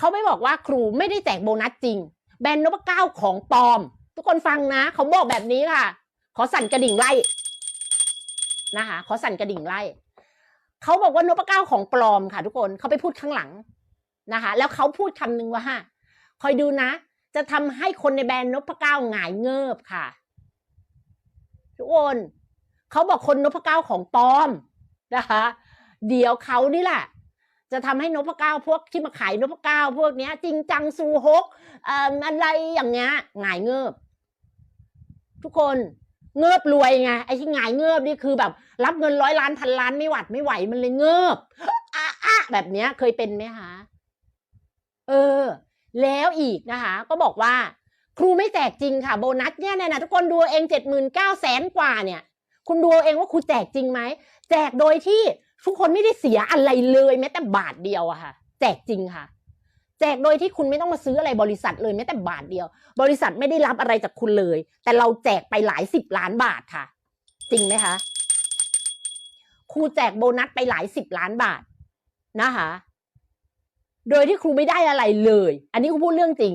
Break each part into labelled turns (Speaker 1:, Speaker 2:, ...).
Speaker 1: เขาไม่บอกว่าครูไม่ได้แจกโบนัสจริง แบรนด์นพเก้าของปลอม ทุกคนฟังนะ เขาบอกแบบนี้ค่ะ ขอสั่นกระดิ่งไล่นะคะขอสั่นกระดิ่งไล่เขาบอกว่านพเก้าของปลอมค่ะทุกคนเขาไปพูดข้างหลังนะคะ แล้วเขาพูดคำนึงว่าฮะคอยดูนะ จะทำให้คนในแบรนด์นพเก้าหงายเงิบค่ะ ทุกคนเขาบอกคนนพเก้าของปลอมนะคะ เดี๋ยวเขานี่แหละ จะทำให้นพเก้าพวกที่มาขายนพเก้าพวกเนี้ย จริงจังซูฮกเอ่ออะไรอย่างเงี้ยหงายเงิบทุกคนเงิบรวยไงไอ้ที่หงายเงิบนี่คือแบบ รับเงินร้อยล้านพันล้านไม่หวัดไม่ไหวมันเลยเงิบอะอะแบบเนี้ยเคยเป็นไหมคะเออ แล้วอีกนะคะ ก็บอกว่า ครูไม่แจกจริงค่ะ โบนัสเนี่ยเนี่ยนะทุกคนดูเองเจ็ดหมื่นเก้าแสนกว่าเนี่ย คุณดูเองว่าครูแจกจริงไหมแจกโดยที่ ทุกคนไม่ได้เสียอะไรเลยแม้แต่บาทเดียวอะค่ะ แจกจริงค่ะ แจกโดยที่คุณไม่ต้องมาซื้ออะไรบริษัทเลยแม้แต่บาทเดียว บริษัทไม่ได้รับอะไรจากคุณเลย แต่เราแจกไปหลายสิบล้านบาทค่ะ จริงไหมคะครูแจกโบนัสไปหลายสิบล้านบาทนะคะ โดยที่ครูไม่ได้อะไรเลย อันนี้ครูพูดเรื่องจริง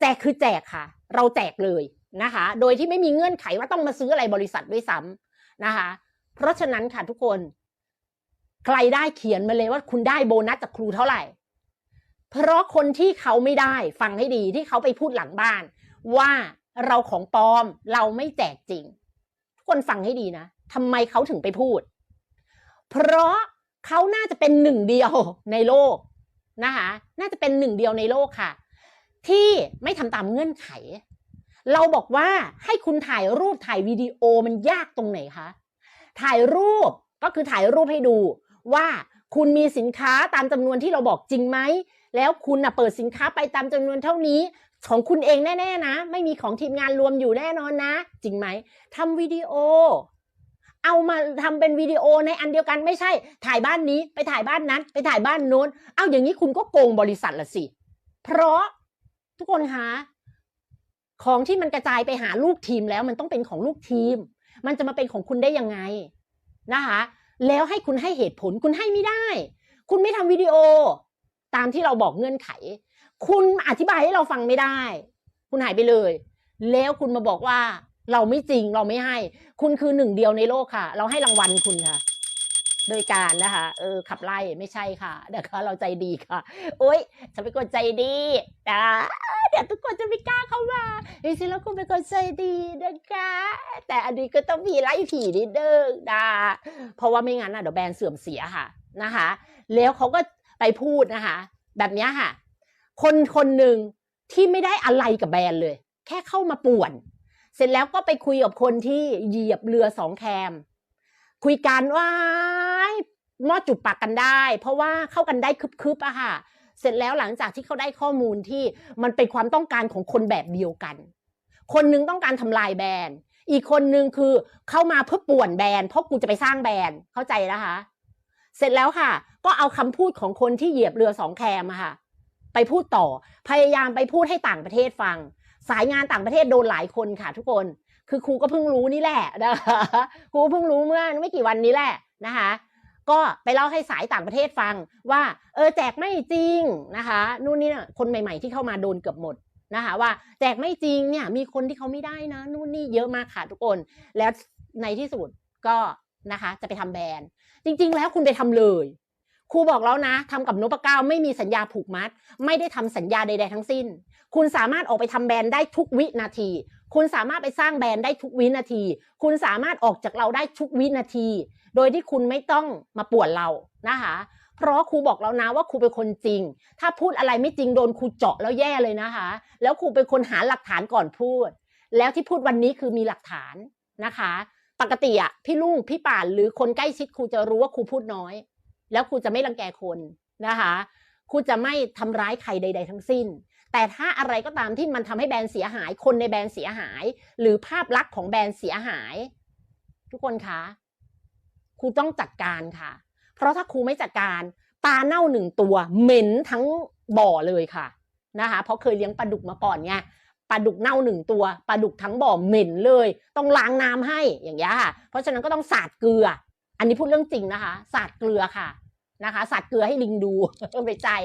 Speaker 1: แจกคือแจกค่ะ เราแจกเลยนะคะ โดยที่ไม่มีเงื่อนไขว่าต้องมาซื้ออะไรบริษัทด้วยซ้ำนะคะ เพราะฉะนั้นค่ะทุกคน ใครได้เขียนมาเลยว่าคุณได้โบนัสจากครูเท่าไหร่ เพราะคนที่เขาไม่ได้ฟังให้ดีที่เขาไปพูดหลังบ้าน ว่าเราของปลอมเราไม่แจกจริง ทุกคนฟังให้ดีนะทำไมเขาถึงไปพูด เพราะเขาน่าจะเป็นหนึ่งเดียวในโลกนะคะน่าจะเป็นหนึ่งเดียวในโลกค่ะ ที่ไม่ทำตามเงื่อนไข เราบอกว่าให้คุณถ่ายรูปถ่ายวิดีโอมันยากตรงไหนคะถ่ายรูปก็คือถ่ายรูปให้ดู ว่าคุณมีสินค้าตามจำนวนที่เราบอกจริงไหม แล้วคุณนะเปิดสินค้าไปตามจำนวนเท่านี้ ของคุณเองแน่ ๆ นะ ไม่มีของทีมงานรวมอยู่แน่นอนนะ จริงไหมทำวิดีโอ เอามาทำเป็นวิดีโอในอันเดียวกันไม่ใช่ ถ่ายบ้านนี้ไปถ่ายบ้านนั้น ไปถ่ายบ้านโน้น เอาอย่างนี้คุณก็โกงบริษัทละสิ เพราะทุกคนคะของที่มันกระจายไปหาลูกทีมแล้วมันต้องเป็นของลูกทีม มันจะมาเป็นของคุณได้ยังไงนะคะ แล้วให้คุณให้เหตุผลคุณให้ไม่ได้ คุณไม่ทำวิดีโอ ตามที่เราบอกเงื่อนไข คุณอธิบายให้เราฟังไม่ได้ คุณหายไปเลย แล้วคุณมาบอกว่าเราไม่จริงเราไม่ให้ คุณคือหนึ่งเดียวในโลกค่ะ เราให้รางวัลคุณค่ะ โดยการนะคะเออขับไล่ไม่ใช่ค่ะนะคะเราใจดีค่ะ โอ๊ยฉันเป็นคนใจดีนะ เดี๋ยวทุกคนจะไม่กล้าเข้ามาจริงๆแล้วคุณเป็นคนใจดีนะคะ แต่อันนี้ก็ต้องมีไล่ผีนิดนึงนะเพราะว่าไม่งั้นนะเดี๋ยวแบรนด์เสื่อมเสียค่ะนะคะ แล้วเขาก็ไปพูดนะคะ แบบนี้ค่ะ คนคนหนึ่งที่ไม่ได้อะไรกับแบรนด์เลย แค่เข้ามาป่วน เสร็จแล้วก็ไปคุยกับคนที่เหยียบเรือสองแคม คุยกันว่าหมอจุบปากกันได้ เพราะว่าเข้ากันได้คึบๆอะค่ะ เสร็จแล้วหลังจากที่เขาได้ข้อมูลที่มันเป็นความต้องการของคนแบบเดียวกัน คนหนึงต้องการทำลายแบรนด์ อีกคนนึงคือเข้ามาเพื่อป่วนแบรนด์เพราะกูจะไปสร้างแบรนด์เข้าใจนะคะ เสร็จแล้วค่ะ ก็เอาคำพูดของคนที่เหยียบเรือสองแคมะค่ะ ไปพูดต่อพยายามไปพูดให้ต่างประเทศฟัง สายงานต่างประเทศโดนหลายคนค่ะ ทุกคนคือครูก็เพิ่งรู้นี่แหละนะคะครูเพิ่งรู้เมื่อไม่กี่วันนี้แหละนะคะ ก็ไปเล่าให้สายต่างประเทศฟังว่า เออแจกไม่จริงนะคะนู่นนี่นะคนใหม่ ๆ ที่เข้ามาโดนเกือบหมดนะคะ ว่าแจกไม่จริงเนี่ยมีคนที่เขาไม่ได้นะนู่นนี่เยอะมากค่ะทุกคน แล้วในที่สุดก็นะคะ จะไปทำแบรนด์จริง ๆ แล้วคุณไปทำเลยครูบอกแล้วนะทำกับนพเก้าไม่มีสัญญาผูกมัด ไม่ได้ทำสัญญาใด ๆ ทั้งสิ้น คุณสามารถออกไปทำแบรนด์ได้ทุกวินาที คุณสามารถไปสร้างแบรนด์ได้ทุกวินาที คุณสามารถออกจากเราได้ทุกวินาที โดยที่คุณไม่ต้องมาปวนเรานะคะ เพราะครูบอกแล้วนะว่าครูเป็นคนจริง ถ้าพูดอะไรไม่จริงโดนครูเจาะแล้วแย่เลยนะคะ แล้วครูเป็นคนหาหลักฐานก่อนพูด แล้วที่พูดวันนี้คือมีหลักฐานนะคะ ปกติอะพี่ลุงพี่ป่านหรือคนใกล้ชิดครูจะรู้ว่าครูพูดน้อย แล้วครูจะไม่รังแกคนนะคะครูจะไม่ทำร้ายใครใด ๆ ทั้งสิ้น แต่ถ้าอะไรก็ตามที่มันทำให้แบรนด์เสียหาย คนในแบรนด์เสียหาย หรือภาพลักษณ์ของแบรนด์เสียหาย ทุกคนคะครูต้องจัดการค่ะ เพราะถ้าครูไม่จัดการปลาเน่าหนึ่งตัวเหม็นทั้งบ่อเลยค่ะนะคะเพราะเคยเลี้ยงปลาดุกมาก่อนไงปลาดุกเน่าหนึ่งตัวปลาดุกทั้งบ่อเหม็นเลย ต้องล้างน้ำให้อย่างเงี้ยค่ะ เพราะฉะนั้นก็ต้องสาดเกลือ อันนี้พูดเรื่องจริงนะคะ สาดเกลือค่ะนะคะ สาดเกลือให้ลิงดูไม่ใช่